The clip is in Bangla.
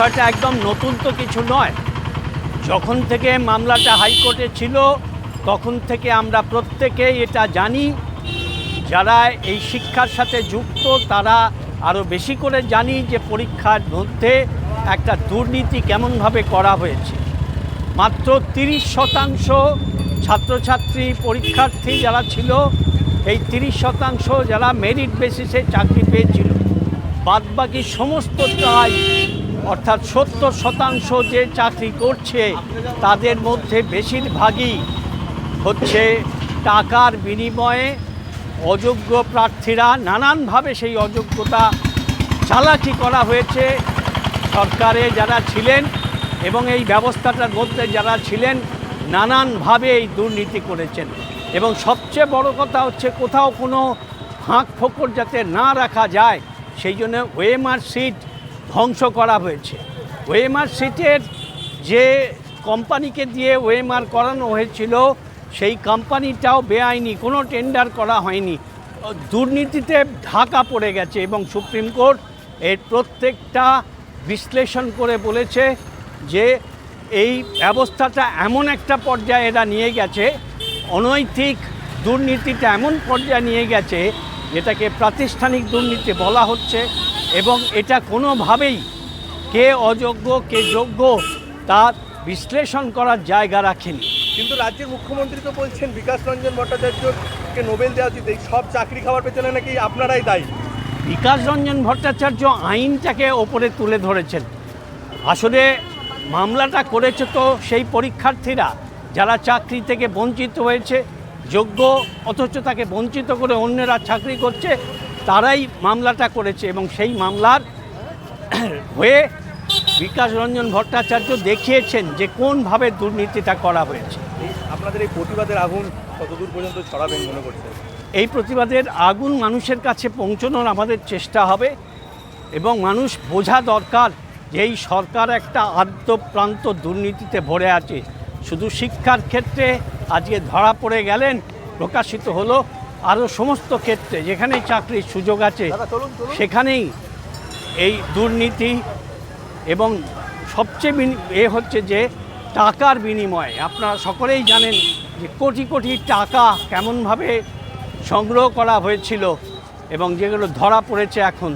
বিষয়টা একদম নতুন তো কিছু নয়। যখন থেকে মামলাটা হাইকোর্টে ছিল, তখন থেকে আমরা প্রত্যেকেই এটা জানি। যারা এই শিক্ষার সাথে যুক্ত, তারা আরও বেশি করে জানি যে পরীক্ষার মধ্যে একটা দুর্নীতি কেমনভাবে করা হয়েছে। মাত্র তিরিশ শতাংশ ছাত্রছাত্রী পরীক্ষার্থী যারা ছিল, এই তিরিশ শতাংশ যারা মেরিট বেসিসে চাকরি পেয়েছিল। বাদবাকি সমস্তটাই অর্থাৎ সত্তর শতাংশ যে চাকরি করছে, তাদের মধ্যে বেশিরভাগই হচ্ছে টাকার বিনিময়ে অযোগ্য প্রার্থীরা নানানভাবে সেই অযোগ্যতা চালাকি করা হয়েছে। সরকারে যারা ছিলেন এবং এই ব্যবস্থাটার মধ্যে যারা ছিলেন, নানানভাবে এই দুর্নীতি করেছেন। এবং সবচেয়ে বড় কথা হচ্ছে, কোথাও কোনো ফাঁক ফোকর যাতে না রাখা যায়, সেই জন্য ওয়েমার সিট ধ্বংস করা হয়েছে। ওয়েমার সিটের যে কোম্পানিকে দিয়ে ওয়েমার করানো হয়েছিল, সেই কোম্পানিটাও বেআইনি, কোনো টেন্ডার করা হয়নি। দুর্নীতিতে ঢাকা পড়ে গেছে এবং সুপ্রিম কোর্ট এর প্রত্যেকটা বিশ্লেষণ করে বলেছে যে এই ব্যবস্থাটা এমন একটা পর্যায়ে এরা নিয়ে গেছে, অনৈতিক দুর্নীতিটা এমন পর্যায়ে নিয়ে গেছে, যেটাকে প্রাতিষ্ঠানিক দুর্নীতি বলা হচ্ছে। এবং এটা কোনোভাবেই কে অযোগ্য কে যোগ্য তার বিশ্লেষণ করার জায়গা রাখেনি। কিন্তু রাজ্যের মুখ্যমন্ত্রী তো বলছেন বিকাশ রঞ্জন ভট্টাচার্যকে নোবেল দেওয়া উচিত। এই সব চাকরি খাওয়ার পেছনে নাকি আপনারাই দায়ী? বিকাশ রঞ্জন ভট্টাচার্য আইনটাকে ওপরে তুলে ধরেছেন। আসলে মামলাটা করেছে তো সেই পরীক্ষার্থীরা যারা চাকরি থেকে বঞ্চিত হয়েছে যোগ্য অথচ তাকে বঞ্চিত করে অন্যরা চাকরি করছে তারাই মামলাটা করেছে এবং সেই মামলার হয়ে বিকাশ রঞ্জন ভট্টাচার্য দেখিয়েছেন যে কোনভাবে দুর্নীতিটা করা হয়েছে। আপনাদের এই প্রতিবাদের আগুন কতদূর পর্যন্ত ছড়াবেন মনে করছেন? এই প্রতিবাদের আগুন মানুষের কাছে পৌঁছানোর আমাদের চেষ্টা হবে এবং মানুষ বোঝা দরকার যে এই সরকার একটা আদ্যপ্রান্ত দুর্নীতিতে ভরে আছে। শুধু শিক্ষার ক্ষেত্রে আজকে ধরা পড়ে গেলেন প্রকাশিত হলো আরও সমস্ত ক্ষেত্রে যেখানেই চাকরির সুযোগ আছে সেখানেই এই দুর্নীতি এবং সবচেয়ে এ হচ্ছে যে টাকার বিনিময়ে। আপনারা সকলেই জানেন যে কোটি কোটি টাকা কেমনভাবে সংগ্রহ করা হয়েছিল এবং যেগুলো ধরা পড়েছে এখন।